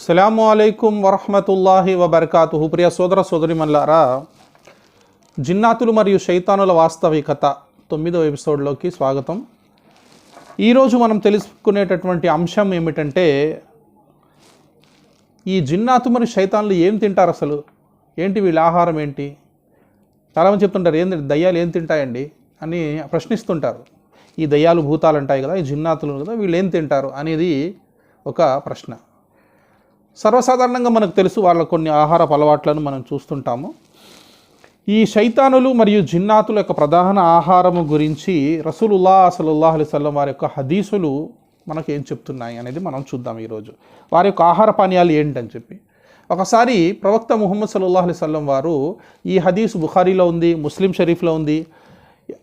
అస్సలము అలైకుం వరహమతుల్లాహి వబర్కాతు ప్రియ సోదర సోదరిమల్లారా జిన్నాతులు మరియు శైతానుల వాస్తవికత తొమ్మిదో ఎపిసోడ్లోకి స్వాగతం. ఈరోజు మనం తెలుసుకునేటటువంటి అంశం ఏమిటంటే ఈ జిన్నాతు మరియు శైతాన్లు ఏం తింటారు అసలు? ఏంటి వీళ్ళ ఆహారం ఏంటి? చాలామంది చెప్తుంటారు ఏంటి దయ్యాలు ఏం తింటాయండి అని ప్రశ్నిస్తుంటారు. ఈ దయ్యాలు భూతాలు ఉంటాయి కదా ఈ జిన్నాతులు కదా వీళ్ళు ఏం తింటారు అనేది ఒక ప్రశ్న. సర్వసాధారణంగా మనకు తెలుసు వాళ్ళ కొన్ని ఆహారపు అలవాట్లను మనం చూస్తుంటాము. ఈ శైతానులు మరియు జిన్నాతుల యొక్క ప్రధాన ఆహారము గురించి రసూలుల్లా సలుల్లాహ్ అలిసల్లం వారి యొక్క హదీసులు మనకు ఏం చెప్తున్నాయి అనేది మనం చూద్దాం ఈరోజు. వారి యొక్క ఆహార పానీయాలు ఏంటని చెప్పి. ఒకసారి ప్రవక్త ముహమ్మద్ సల్లాహ్ అలిసల్లం వారు ఈ హదీసు బుఖారీలో ఉంది ముస్లిం షరీఫ్లో ఉంది.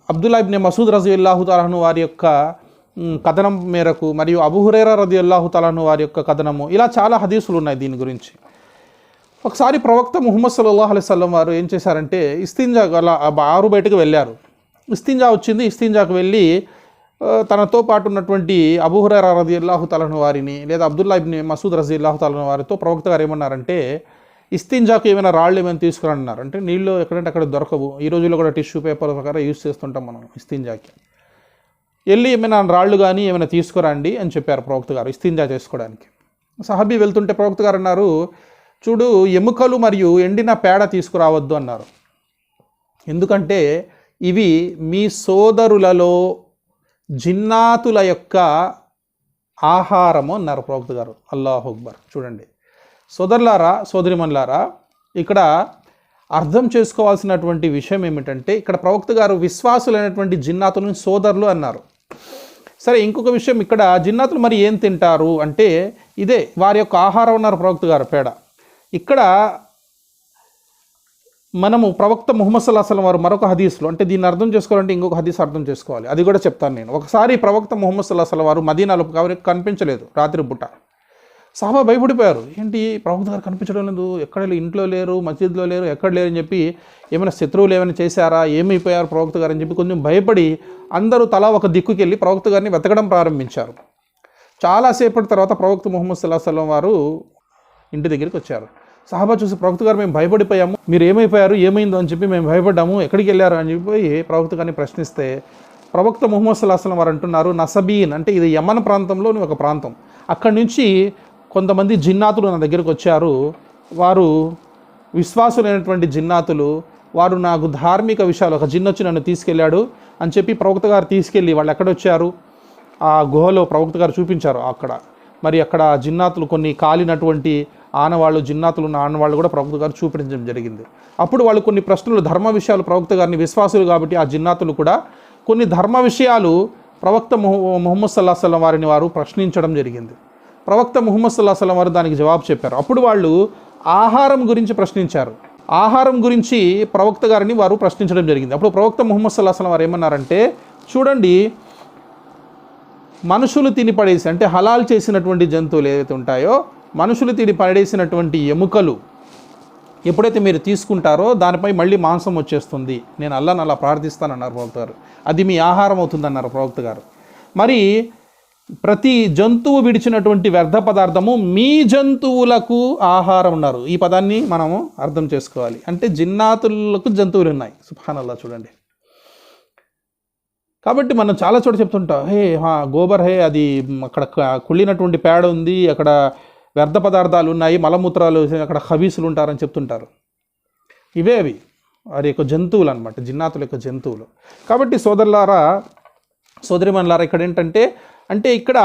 అబ్దుల్లా ఇబ్నే మసూద్ రజీ అల్లాహు వారి యొక్క కథనం మేరకు మరియు అబుహురేరా రది అల్లాహు తలాను వారి యొక్క కథనము. ఇలా చాలా హదీసులు ఉన్నాయి దీని గురించి. ఒకసారి ప్రవక్త ముహమ్మద్ సల్లాహ్ అలైవల్లం వారు ఏం చేశారంటే ఇస్తింజా అలా ఆరు బయటకు వెళ్ళారు. ఇస్తింజా వచ్చింది ఇస్తింజాకు వెళ్ళి తనతో పాటు ఉన్నటువంటి అబూహురైరా రది అల్లాహు తలను వారిని లేదా అబ్దుల్లా ఇబ్ని మసూద్ రజీ అల్లాహు తలను వారితో ప్రవక్త గారు ఏమన్నారంటే ఇస్తింజాకు ఏమైనా రాళ్ళు ఏమైనా తీసుకురన్నారు అంటే నీళ్ళు ఎక్కడంటే అక్కడ దొరకవు. ఈ రోజుల్లో కూడా టిష్యూ పేపర్ ప్రకారం యూజ్ చేస్తుంటాం మనం ఇస్తింజాకి. వెళ్ళి ఏమైనా రాళ్ళు కానీ ఏమైనా తీసుకురండి అని చెప్పారు ప్రవక్త గారు ఇస్తింజా చేసుకోవడానికి. సహబీ వెళ్తుంటే ప్రవక్త గారు అన్నారు చూడు ఎముకలు మరియు ఎండిన పేడ తీసుకురావద్దు అన్నారు. ఎందుకంటే ఇవి మీ సోదరులలో జిన్నాతుల యొక్క ఆహారము అన్నారు ప్రవక్త గారు. అల్లాహ్ అక్బర్. చూడండి. సోదరులారా సోదరిమన్లారా ఇక్కడ అర్థం చేసుకోవాల్సినటువంటి విషయం ఏమిటంటే ఇక్కడ ప్రవక్త గారు విశ్వాసులైనటువంటి జిన్నాతులను సోదరులు అన్నారు. సరే ఇంకొక విషయం ఇక్కడ జిన్నాతులు మరి ఏం తింటారు? అంటే ఇదే వారి యొక్క ఆహారం ఉన్నారు ప్రవక్త గారు పేడ. ఇక్కడ మనము ప్రవక్త ముహమ్మద్ సల్లాహం వారు మరొక హదీస్లో అంటే దీన్ని అర్థం చేసుకోవాలంటే ఇంకొక హదీస్ అర్థం చేసుకోవాలి. అది కూడా చెప్తాను నేను. ఒకసారి ప్రవక్త ముహమ్మద్ సల్లాహం వారు మదీనాలో కనిపించలేదు రాత్రి పుట్ట సహబా భయపడిపోయారు. ఏంటి? ప్రవక్త గారు కనిపించడం లేదు. ఎక్కడ ఇంట్లో లేరు మసీద్లో లేరు ఎక్కడ లేరు అని చెప్పి ఏమైనా శత్రువులు ఏమైనా చేశారా? ఏమైపోయారు ప్రవక్త గారు అని చెప్పి కొంచెం భయపడి అందరూ తలా ఒక దిక్కుకి వెళ్ళి ప్రవక్త గారిని వెతకడం ప్రారంభించారు. చాలాసేపటి తర్వాత ప్రవక్త ముహమ్మద్ సల్లాహ్ వారు ఇంటి దగ్గరికి వచ్చారు. సహాబా చూసి ప్రవక్త గారు మేము భయపడిపోయాము. మీరు ఏమైపోయారు? ఏమైందో? అని చెప్పి మేము భయపడ్డాము. ఎక్కడికి వెళ్ళారు? అని చెప్పి ప్రవక్త గారిని ప్రశ్నిస్తే ప్రవక్త ముహమ్మద్ సల్లాహం వారు అంటున్నారు నసబీన్ అంటే ఇది యమన్ ప్రాంతంలోని ఒక ప్రాంతం. అక్కడి నుంచి కొంతమంది జిన్నాతులు నా దగ్గరకు వచ్చారు. వారు విశ్వాసులైనటువంటి జిన్నాతులు. వారు నాకు ధార్మిక విషయాలు ఒక జిన్ వచ్చి నన్ను తీసుకెళ్ళాడు అని చెప్పి ప్రవక్త గారు తీసుకెళ్ళి వాళ్ళు ఎక్కడొచ్చారు ఆ గుహలో ప్రవక్త గారు చూపించారు అక్కడ. మరి అక్కడ జిన్నాతులు కొన్ని కాలినటువంటి ఆనవాళ్ళు జిన్నాతులు ఉన్న ఆనవాళ్ళు కూడా ప్రవక్త గారు చూపించడం జరిగింది. అప్పుడు వాళ్ళు కొన్ని ప్రశ్నలు ధర్మ విషయాలు ప్రవక్త గారిని విశ్వాసులు కాబట్టి ఆ జిన్నాతులు కూడా కొన్ని ధర్మ విషయాలు ప్రవక్త ముహ ముహమ్మద్ సల్లాహ్ సల్లం వారిని వారు ప్రశ్నించడం జరిగింది. ప్రవక్త ముహమ్మద్ సల్లాహ్ సల్లం వారు దానికి జవాబు చెప్పారు. అప్పుడు వాళ్ళు ఆహారం గురించి ప్రశ్నించారు. ఆహారం గురించి ప్రవక్త గారిని వారు ప్రశ్నించడం జరిగింది. అప్పుడు ప్రవక్త ముహమ్మద్ సల్లాహ్ వారు ఏమన్నారంటే చూడండి మనుషులు తిని పడేసి అంటే హలాల్ చేసినటువంటి జంతువులు ఏవైతే ఉంటాయో మనుషులు తిని పడేసినటువంటి ఎముకలు ఎప్పుడైతే మీరు తీసుకుంటారో దానిపై మళ్ళీ మాంసం వచ్చేస్తుంది. నేను అల్లాను అలా ప్రార్థిస్తానన్నారు ప్రవక్త గారు. అది మీ ఆహారం అవుతుందన్నారు ప్రవక్త గారు. మరి ప్రతి జంతువు విడిచినటువంటి వ్యర్థ పదార్థము మీ జంతువులకు ఆహారం ఉన్నారు ఈ పదాన్ని మనము అర్థం చేసుకోవాలి. అంటే జిన్నాతులకు జంతువులు ఉన్నాయి. సుభానల్లా చూడండి. కాబట్టి మనం చాలా చోట చెప్తుంటాం. హే హా గోబర్ హే అది అక్కడ కుళ్ళినటువంటి పేడ ఉంది అక్కడ వ్యర్థ పదార్థాలు ఉన్నాయి మలమూత్రాలు అక్కడ హవీసులు ఉంటారని చెప్తుంటారు. ఇవే అవి వారి యొక్క జంతువులు అనమాట జిన్నాతుల యొక్క జంతువులు. కాబట్టి సోదరులారా సోదరిమణులారా ఇక్కడ ఏంటంటే అంటే ఇక్కడ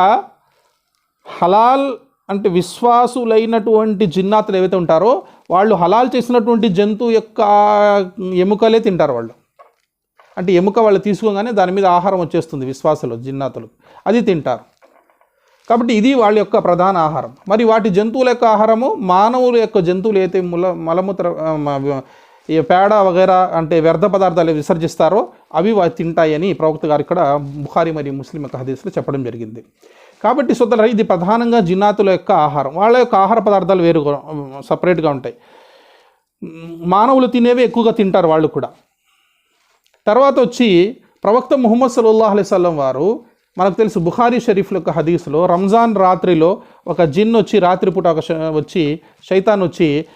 హలాల్ అంటే విశ్వాసులైనటువంటి జిన్నాతులు ఏవైతే ఉంటారో వాళ్ళు హలాల్ చేసినటువంటి జంతువు యొక్క ఎముకలే తింటారు వాళ్ళు. అంటే ఎముక వాళ్ళు తీసుకోగానే దాని మీద ఆహారం వచ్చేస్తుంది విశ్వాసులు జిన్నాతులు. అది తింటారు. కాబట్టి ఇది వాళ్ళ యొక్క ప్రధాన ఆహారం. మరి వాటి జంతువుల యొక్క ఆహారము మానవుల యొక్క జంతువులు అయితే ముల మలమూత్ర ఈ పేడ వగైరా అంటే వ్యర్థ పదార్థాలు విసర్జిస్తారో అవి వారు తింటాయని ప్రవక్త గారు ఇక్కడ బుఖారి మరియు ముస్లిం యొక్క హదీస్లో చెప్పడం జరిగింది. కాబట్టి సోదరు ఇది ప్రధానంగా జిన్నాతుల యొక్క ఆహారం. వాళ్ళ యొక్క ఆహార పదార్థాలు వేరుగా సపరేట్గా ఉంటాయి. మానవులు తినేవి ఎక్కువగా తింటారు వాళ్ళు కూడా. తర్వాత వచ్చి ప్రవక్త ముహమ్మద్ సల్లాహ్ అలైవల్లం వారు మనకు తెలుసు బుఖారీ షరీఫ్ యొక్క హదీస్లో రంజాన్ రాత్రిలో ఒక జిన్ వచ్చి రాత్రిపూట ఒక వచ్చి శైతాన్ వచ్చి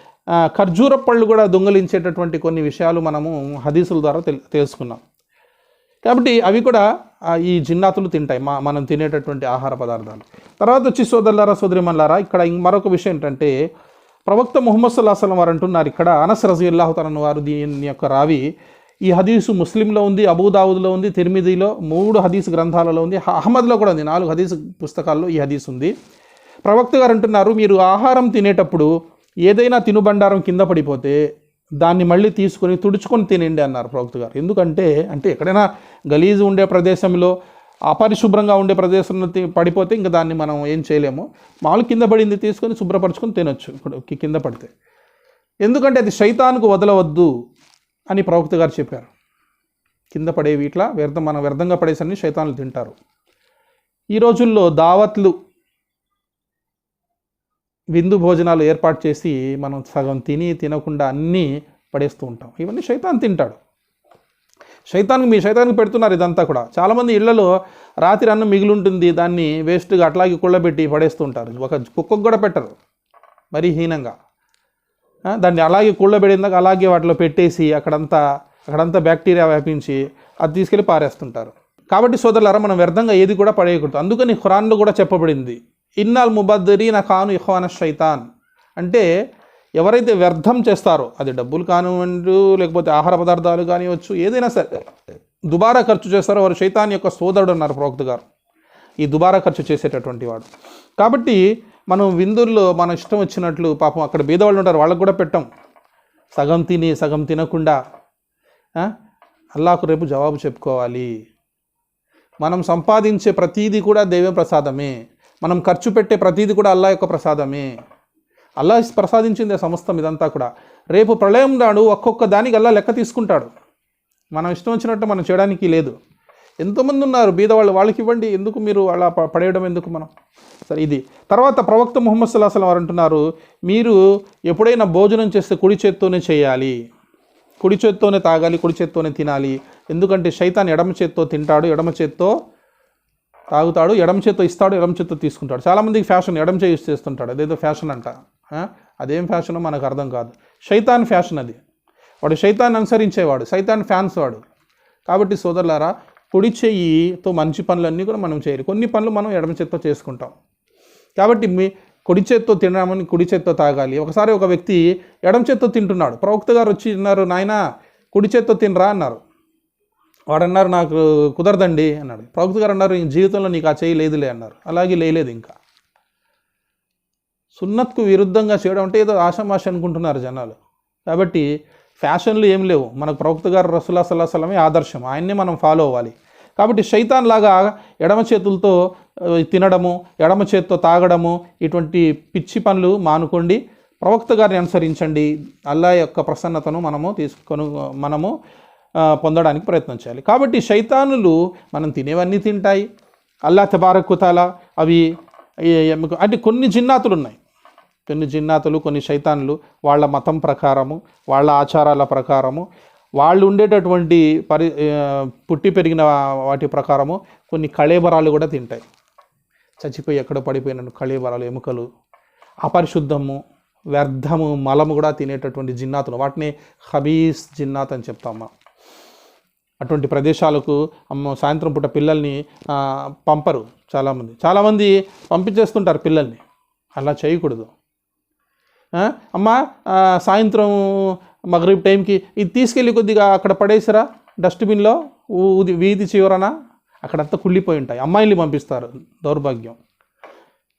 ఖర్జూర పళ్ళు కూడా దొంగలించేటటువంటి కొన్ని విషయాలు మనము హదీసుల ద్వారా తెల్ తెలుసుకున్నాం. కాబట్టి అవి కూడా ఈ జిన్నాతులు తింటాయి మా మనం తినేటటువంటి ఆహార పదార్థాలు. తర్వాత వచ్చి సోదరులారా సోదరిమల్లారా ఇక్కడ మరొక విషయం ఏంటంటే ప్రవక్త ముహమ్మద్ సుల్లాహం వారు అంటున్నారు ఇక్కడ అనస్ రజీల్లాహు వారు దీని యొక్క రావి ఈ హదీసు ముస్లింలో ఉంది అబూదావుద్లో ఉంది తిరిమిదిలో మూడు హదీసు గ్రంథాలలో ఉంది అహ్మద్లో కూడా ఉంది నాలుగు హదీసు పుస్తకాల్లో ఈ హదీస్ ఉంది. ప్రవక్త గారు అంటున్నారు మీరు ఆహారం తినేటప్పుడు ఏదైనా తినుబండారం కింద పడిపోతే దాన్ని మళ్ళీ తీసుకొని తుడుచుకొని తినండి అన్నారు ప్రవక్త గారు. ఎందుకంటే అంటే ఎక్కడైనా గలీజు ఉండే ప్రదేశంలో అపరిశుభ్రంగా ఉండే ప్రదేశంలో పడిపోతే ఇంకా దాన్ని మనం ఏం చేయలేము. మామూలు కింద పడింది తీసుకొని శుభ్రపరచుకొని తినొచ్చు ఇప్పుడు కింద పడితే. ఎందుకంటే అది శైతానికి వదలవద్దు అని ప్రవక్త గారు చెప్పారు. కింద పడేవి ఇట్లా వ్యర్థం మనం వ్యర్థంగా పడేసన్ని శైతాన్లు తింటారు. ఈ రోజుల్లో దావత్లు విందు భోజనాలు ఏర్పాటు చేసి మనం సగం తిని తినకుండా అన్నీ పడేస్తూ ఉంటాం. ఇవన్నీ శైతాన్ తింటాడు. శైతానికి మీ శైతానికి పెడుతున్నారు ఇదంతా కూడా. చాలామంది ఇళ్ళలో రాత్రి అన్నం మిగిలి ఉంటుంది దాన్ని వేస్ట్గా అట్లాగే కుళ్ళబెట్టి పడేస్తూ ఉంటారు. ఒక కుక్కకు కూడా పెట్టరు మరీ హీనంగా. దాన్ని అలాగే కుళ్ళబెడిందాక అలాగే వాటిలో పెట్టేసి అక్కడంతా అక్కడంతా బ్యాక్టీరియా వ్యాపించి అది తీసుకెళ్ళి పారేస్తుంటారు. కాబట్టి సోదరులారా మనం వ్యర్థంగా ఏది కూడా పడేయకూడదు. అందుకని ఖురాన్లో కూడా చెప్పబడింది ఇన్నాల్ ముబద్దరీన ఖాను ఇహ్వాన శైతాన్. అంటే ఎవరైతే వ్యర్థం చేస్తారో అది డబ్బులు కానివ్వండు లేకపోతే ఆహార పదార్థాలు కానివచ్చు ఏదైనా సరే దుబారా ఖర్చు చేస్తారో వారు శైతాన్ యొక్క సోదరుడు అన్నారు ప్రోక్త గారు. ఈ దుబారా ఖర్చు చేసేటటువంటి వాడు. కాబట్టి మనం విందుల్లో మన ఇష్టం వచ్చినట్లు పాపం అక్కడ బీదవాళ్ళు ఉంటారు వాళ్ళకు కూడా పెట్టాం. సగం తిని సగం తినకుండా అల్లాకు రేపు జవాబు చెప్పుకోవాలి. మనం సంపాదించే ప్రతీది కూడా దైవ ప్రసాదమే మనం ఖర్చు పెట్టే ప్రతీది కూడా అల్లా యొక్క ప్రసాదమే. అల్లా ప్రసాదించింది సమస్తం ఇదంతా కూడా. రేపు ప్రళయం నాడు ఒక్కొక్క దానికి అల్లా లెక్క తీసుకుంటాడు. మనం ఇష్టం వచ్చినట్టు మనం చేయడానికి లేదు. ఎంతోమంది ఉన్నారు బీదవాళ్ళు వాళ్ళకి ఇవ్వండి ఎందుకు మీరు అలా ప- పడేయడం ఎందుకు మనం? సరే ఇది. తర్వాత ప్రవక్త ముహమ్మద్ సల్లాహం వారు అంటున్నారు మీరు ఎప్పుడైనా భోజనం చేస్తే కుడి చేత్తోనే చేయాలి కుడి చేత్తోనే తాగాలి కుడి చేత్తోనే తినాలి ఎందుకంటే శైతాన్ ఎడమ చేత్తో తింటాడు ఎడమ చేత్తో తాగుతాడు ఎడమ చేత్తో ఇస్తాడు ఎడమ చేత్తో తీసుకుంటాడు. చాలామందికి ఫ్యాషన్ ఎడమ చేయి యూస్ చేస్తుంటాడు. అదేదో ఫ్యాషన్ అంట. అదేం ఫ్యాషనో మనకు అర్థం కాదు. శైతాన్ ఫ్యాషన్ అది. వాడు శైతాన్ అనుసరించేవాడు శైతాన్ ఫ్యాన్స్ వాడు. కాబట్టి సోదరులారా కుడి చెయ్యితో మంచి పనులన్నీ కూడా మనం చేయాలి. కొన్ని పనులు మనం ఎడమ చేత్తో చేసుకుంటాం. కాబట్టి మీ కుడి చేత్తో తినమని కుడి చేత్తో తాగాలి. ఒకసారి ఒక వ్యక్తి ఎడమ చేత్తో తింటున్నాడు. ప్రవక్త గారు వచ్చి అన్నారు నాయన కుడి చేత్తో తినరా? అన్నారు. వాడన్నారు నాకు కుదరదండి అన్నాడు. ప్రభుత్వ గారు అన్నారు "ఈ జీవితంలో నీకు ఆ చేయి లేదులే అన్నారు. అలాగే లేలేదు ఇంకా. సున్నత్కు విరుద్ధంగా చేయడం అంటే ఏదో ఆషామాష అనుకుంటున్నారు జనాలు. కాబట్టి ఫ్యాషన్లు ఏం లేవు. మనకు ప్రవక్త గారు రసుల్లా సల్లా సలమే ఆదర్శం. ఆయన్నే మనం ఫాలో అవ్వాలి. కాబట్టి శైతాన్ లాగా ఎడమ చేతులతో తినడము ఎడమ చేత్తో తాగడము ఇటువంటి పిచ్చి పనులు మానుకోండి. ప్రవక్త గారిని అనుసరించండి. అల్లా యొక్క ప్రసన్నతను మనము తీసుకొని మనము పొందడానికి ప్రయత్నం చేయాలి. కాబట్టి శైతానులు మనం తినేవన్నీ తింటాయి. అల్లా తబారకుతాల అవి ఎముక- అంటే కొన్ని జిన్నాతులు ఉన్నాయి. కొన్ని జిన్నాతులు కొన్ని శైతాన్లు వాళ్ళ మతం ప్రకారము వాళ్ళ ఆచారాల ప్రకారము వాళ్ళు ఉండేటటువంటి పరి పుట్టి పెరిగిన వాటి ప్రకారము కొన్ని కళేబరాలు కూడా తింటాయి. చచ్చిపోయి ఎక్కడ పడిపోయిన కళేబరాలు ఎముకలు అపరిశుద్ధము వ్యర్థము మలము కూడా తినేటటువంటి జిన్నాతులు. వాటిని హబీస్ జిన్నాత్ అని చెప్తాం అటువంటి ప్రదేశాలకు అమ్మ సాయంత్రం పూట పిల్లల్ని పంపరు చాలామంది. చాలామంది పంపించేస్తుంటారు పిల్లల్ని. అలా చేయకూడదు. అమ్మ అమ్మా సాయంత్రం మగరీబ్ టైంకి ఇది తీసుకెళ్ళి కొద్దిగా అక్కడ పడేసిరా డస్ట్బిన్లో ఊది వీధి చివరన. అక్కడంతా కుళ్ళిపోయి ఉంటాయి. అమ్మాయిల్ని పంపిస్తారు. దౌర్భాగ్యం.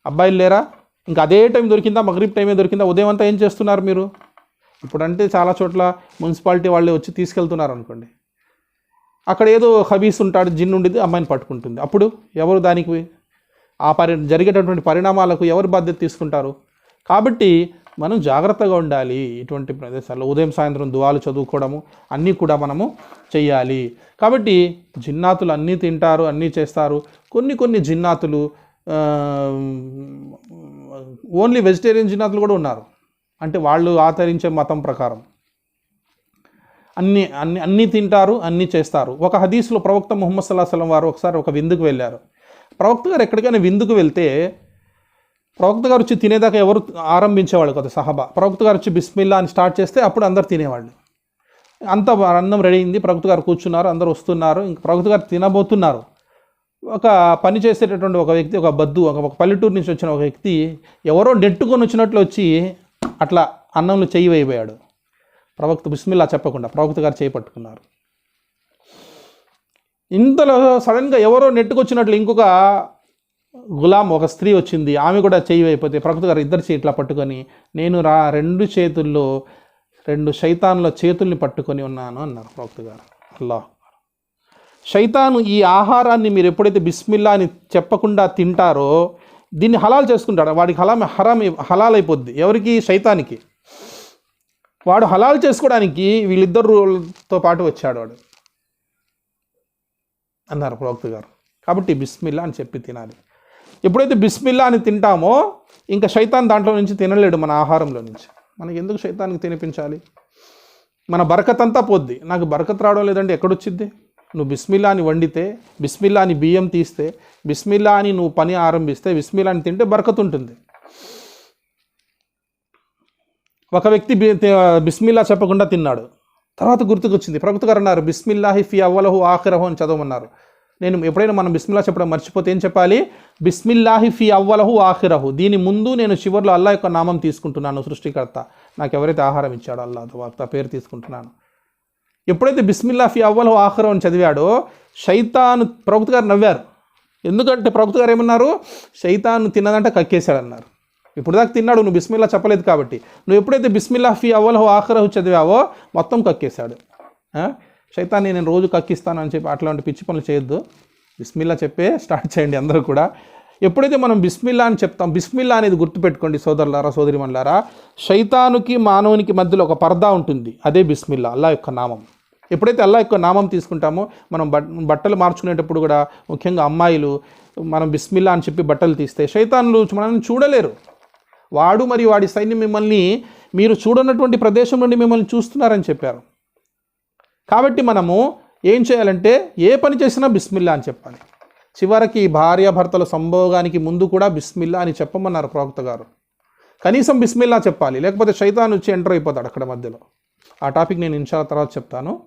అబ్బాయిలు లేరా? ఇంకా అదే టైం దొరికిందా? మగరీబ్ టైమే దొరికిందా? ఉదయం అంతా ఏం చేస్తున్నారు మీరు? ఇప్పుడంటే చాలా చోట్ల మున్సిపాలిటీ వాళ్ళే వచ్చి తీసుకెళ్తున్నారు అనుకోండి అక్కడ ఏదో హబీస్ ఉంటాడు జిన్ ఉండేది అమ్మాయిని పట్టుకుంటుంది. అప్పుడు ఎవరు దానికి ఆ పరి జరిగేటటువంటి పరిణామాలకు ఎవరు బాధ్యత తీసుకుంటారు? కాబట్టి మనం జాగ్రత్తగా ఉండాలి ఇటువంటి ప్రదేశాల్లో. ఉదయం సాయంత్రం దువాలు చదువుకోవడము అన్నీ కూడా మనము చెయ్యాలి. కాబట్టి జిన్నాతులు అన్నీ తింటారు అన్నీ చేస్తారు. కొన్ని కొన్ని జిన్నాతులు ఓన్లీ వెజిటేరియన్ జిన్నాతులు కూడా ఉన్నారు. అంటే వాళ్ళు ఆచరించే మతం ప్రకారం. అన్ని అన్ని అన్నీ తింటారు అన్నీ చేస్తారు. ఒక హదీస్లో ప్రవక్త ముహమ్మద్ సల్లాహ్ సలం వారు ఒకసారి ఒక విందుకు వెళ్ళారు. ప్రవక్త గారు ఎక్కడికైనా విందుకు వెళ్తే ప్రవక్త గారు వచ్చి తినేదాకా ఎవరు ఆరంభించేవాళ్ళు కదా సహబా. ప్రవక్త గారు వచ్చి బిస్మిల్లా అని స్టార్ట్ చేస్తే అప్పుడు అందరు తినేవాళ్ళు. అంత అన్నం రెడీ అయింది ప్రవక్త గారు కూర్చున్నారు అందరు వస్తున్నారు ఇంక ప్రవక్త గారు తినబోతున్నారు. ఒక పని చేసేటటువంటి ఒక వ్యక్తి ఒక బద్దు ఒక ఒక పల్లెటూరు నుంచి వచ్చిన ఒక వ్యక్తి ఎవరో నెట్టుకొని వచ్చినట్లు వచ్చి అట్లా అన్నంలో చెయ్యి వేయబోయాడు. ప్రవక్త బిస్మిల్లా చెప్పకుండా ప్రవక్త గారు చేయి పట్టుకున్నారు. ఇంతలో సడన్గా ఎవరో నెట్టుకొచ్చినట్లు ఇంకొక గులాం ఒక స్త్రీ వచ్చింది. ఆమె కూడా చేయి అయిపోతే ప్రవక్త గారు ఇద్దరు చేయి పట్టుకొని నేను రా రెండు చేతుల్లో రెండు శైతాన్ల చేతుల్ని పట్టుకొని ఉన్నాను అన్నారు ప్రవక్త గారు. అల్లాహ్ శైతాను ఈ ఆహారాన్ని మీరు ఎప్పుడైతే బిస్మిల్లా అని చెప్పకుండా తింటారో దీన్ని హలాల్ చేసుకుంటాడు వాడికి హలాం హరాం హలాల్ అయిపోద్ది ఎవరికి? శైతానికి. వాడు హలాల్ చేసుకోవడానికి వీళ్ళిద్దరుతో పాటు వచ్చాడు వాడు. అన్నారు ప్రవక్త గారు. కాబట్టి బిస్మిల్లా అని చెప్పి తినాలి. ఎప్పుడైతే బిస్మిల్లా అని తింటామో ఇంకా శైతాన్ దాంట్లో నుంచి తినలేడు మన ఆహారంలో నుంచి. మనకి ఎందుకు శైతానికి తినిపించాలి? మన బరకత్ అంతా పోద్ది. నాకు బరకత్ రావడం లేదంటే ఎక్కడొచ్చిద్ది? నువ్వు బిస్మిల్లా అని వండితే బిస్మిల్లా అని బియ్యం తీస్తే బిస్మిల్లా అని నువ్వు పని ఆరంభిస్తే బిస్మిల్లా అని తింటే బరకత్ ఉంటుంది ఒక వ్యక్తి బి- బిస్మిల్లా చెప్పకుండా తిన్నాడు. తర్వాత గుర్తుకొచ్చింది. ప్రభుత్వ గారు అన్నారు బిస్మిల్లాహి ఫి అవ్వలహు ఆఖిరహు అని చదవమన్నారు. నేను ఎప్పుడైనా మనం బిస్మిల్లా చెప్పడం మర్చిపోతే ఏం చెప్పాలి? బిస్మిల్లాహి ఫి అవ్వలహు ఆఖిరహు దీని ముందు నేను చివరిలో అల్లా యొక్క నామం తీసుకుంటున్నాను సృష్టికర్త. నాకు ఎవరైతే ఆహారం ఇచ్చాడో అల్లా వార్త పేరు తీసుకుంటున్నాను. ఎప్పుడైతే బిస్మిల్లా ఫి అవ్వలహు ఆఖిరహు అని చదివాడో శైతాను ప్రభుత్వ గారు నవ్వారు. ఎందుకంటే ప్రభుత్వ గారు ఏమన్నారు? శైతాను తిన్నదంటే కక్కేశాడన్నారు. ఇప్పుడు దాకా తిన్నాడు నువ్వు బిస్మిల్లా చెప్పలేదు కాబట్టి. నువ్వు ఎప్పుడైతే బిస్మిల్లా ఫీ అవ్వలహు ఆఖరహు చదివావో మొత్తం కక్కేశాడు. శైతాన్ని నేను రోజు కక్కిస్తాను అని చెప్పి అట్లాంటి పిచ్చి పనులు చేయొద్దు. బిస్మిల్లా చెప్పే స్టార్ట్ చేయండి అందరూ కూడా. ఎప్పుడైతే మనం బిస్మిల్లా అని చెప్తాం బిస్మిల్లా అనేది గుర్తుపెట్టుకోండి సోదరులారా సోదరిమణులారా. శైతానుకి మానవునికి మధ్యలో ఒక పర్దా ఉంటుంది అదే బిస్మిల్లా అల్లా యొక్క నామం. ఎప్పుడైతే అల్లా యొక్క నామం తీసుకుంటామో మనం బట్టలు మార్చుకునేటప్పుడు కూడా ముఖ్యంగా అమ్మాయిలు మనం బిస్మిల్లా అని చెప్పి బట్టలు తీస్తే శైతాన్లు మనల్ని చూడలేరు. వాడు మరియు వాడి సైన్యం మిమ్మల్ని మీరు చూడనటువంటి ప్రదేశం నుండి మిమ్మల్ని చూస్తున్నారని చెప్పారు. కాబట్టి మనము ఏం చేయాలంటే ఏ పని చేసినా బిస్మిల్లా అని చెప్పాలి. చివరికి భార్యాభర్తల సంభోగానికి ముందు కూడా బిస్మిల్లా అని చెప్పమన్నారు ప్రవక్త గారు. కనీసం బిస్మిల్లా చెప్పాలి లేకపోతే శైతాన్ వచ్చి ఎంటర్ అయిపోతాడు అక్కడ మధ్యలో. ఆ టాపిక్ నేను ఇన్షా తర్వాత చెప్తాను.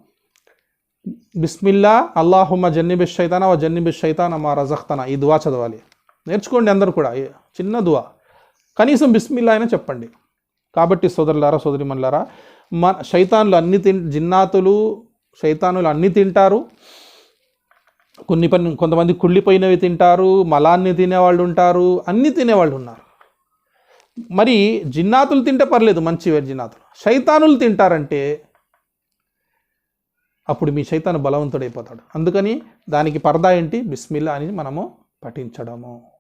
బిస్మిల్లా అల్లాహుమ్మ జన్నిబి శైతానా వా జన్నిబి షైతానా మా రజఖ్తానా ఈ దువా చదవాలి. నేర్చుకోండి అందరూ కూడా చిన్న దువా. కనీసం బిస్మిల్లా అయినా చెప్పండి. కాబట్టి సోదరులారా సోదరిమన్లారా మన శైతానులు అన్ని తిన్ జిన్నాతులు శైతానులు అన్ని తింటారు. కొన్ని పని కొంతమంది కుళ్ళిపోయినవి తింటారు మలాన్ని తినేవాళ్ళు ఉంటారు అన్ని తినేవాళ్ళు ఉన్నారు. మరి జిన్నాతులు తింటే పర్లేదు మంచి జిన్నాతులు. శైతానులు తింటారంటే అప్పుడు మీ శైతాను బలవంతుడైపోతాడు. అందుకని దానికి పరదా ఏంటి? బిస్మిల్లా అని మనము పఠించడము.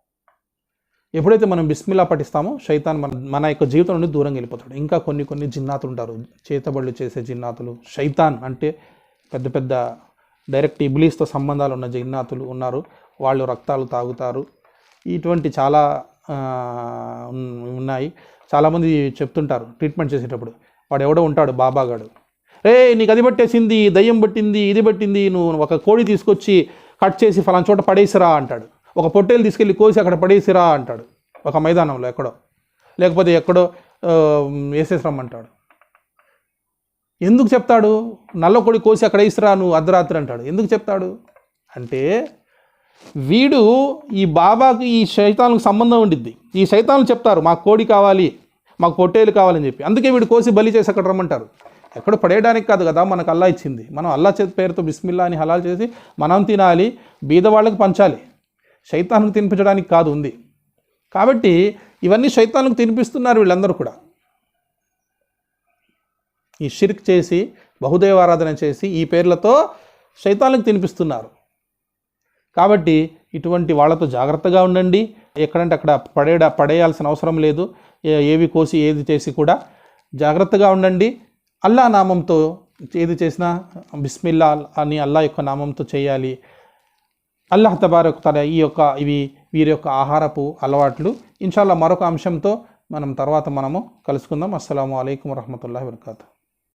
ఎప్పుడైతే మనం బిస్మిల్లా పఠిస్తామో శైతాన్ మన మన యొక్క జీవితం నుండి దూరంగా వెళ్ళిపోతాడు. ఇంకా కొన్ని కొన్ని జిన్నాతులు ఉంటారు చేతబడులు చేసే జిన్నాతులు. శైతాన్ అంటే పెద్ద పెద్ద డైరెక్ట్ ఇబ్లీస్తో సంబంధాలు ఉన్న జిన్నాతులు ఉన్నారు. వాళ్ళు రక్తాలు తాగుతారు. ఇటువంటి చాలా ఉన్నాయి. చాలామంది చెప్తుంటారు ట్రీట్మెంట్ చేసేటప్పుడు. వాడు ఎవడో ఉంటాడు బాబాగాడు. రే నీకు అది పట్టేసింది దయ్యం పట్టింది ఇది పట్టింది నువ్వు ఒక కోడి తీసుకొచ్చి కట్ చేసి ఫలానా చోట పడేసిరా అంటాడు. ఒక పొట్టేలు తీసుకెళ్ళి కోసి అక్కడ పడేసిరా అంటాడు. ఒక మైదానంలో ఎక్కడో. లేకపోతే ఎక్కడో వేసేసి రమ్మంటాడు ఎందుకు చెప్తాడు? నల్ల కొడి కోసి అక్కడ వేసిరా నువ్వు అర్ధరాత్రి అంటాడు. ఎందుకు చెప్తాడు? అంటే వీడు ఈ బాబాకి ఈ శైతానికి సంబంధం ఉండిద్ది. ఈ శైతాన్లు చెప్తారు మాకు కోడి కావాలి మాకు పొట్టేలు కావాలని చెప్పి. అందుకే వీడు కోసి బలి చేసి అక్కడ రమ్మంటారు. ఎక్కడ పడేయడానికి కాదు కదా మనకు అల్లా ఇచ్చింది. మనం అల్లా చేతి పేరుతో బిస్మిల్లా అని హలాల్ చేసి మనం తినాలి బీద వాళ్ళకి పంచాలి. శైతానికి తినిపించడానికి కాదు ఉంది. కాబట్టి ఇవన్నీ శైతానికి తినిపిస్తున్నారు వీళ్ళందరూ కూడా. ఈ షిర్క్ చేసి బహుదేవారాధన చేసి ఈ పేర్లతో శైతానికి తినిపిస్తున్నారు. కాబట్టి ఇటువంటి వాళ్ళతో జాగ్రత్తగా ఉండండి. ఎక్కడంటే అక్కడ పడేడ పడేయాల్సిన అవసరం లేదు. ఏవి కోసి ఏది చేసి కూడా జాగ్రత్తగా ఉండండి. అల్లా నామంతో ఏది చేసినా బిస్మిల్లా అని అల్లా యొక్క నామంతో చేయాలి. అల్లాహ్ తబారక్ తన ఈ యొక్క ఇవి వీరి యొక్క ఆహారపు అలవాట్లు. ఇన్షాల్లా మరొక అంశంతో మనం తర్వాత మనము కలుసుకుందాం. అస్సలం అయికం వరహమూల వరకాతు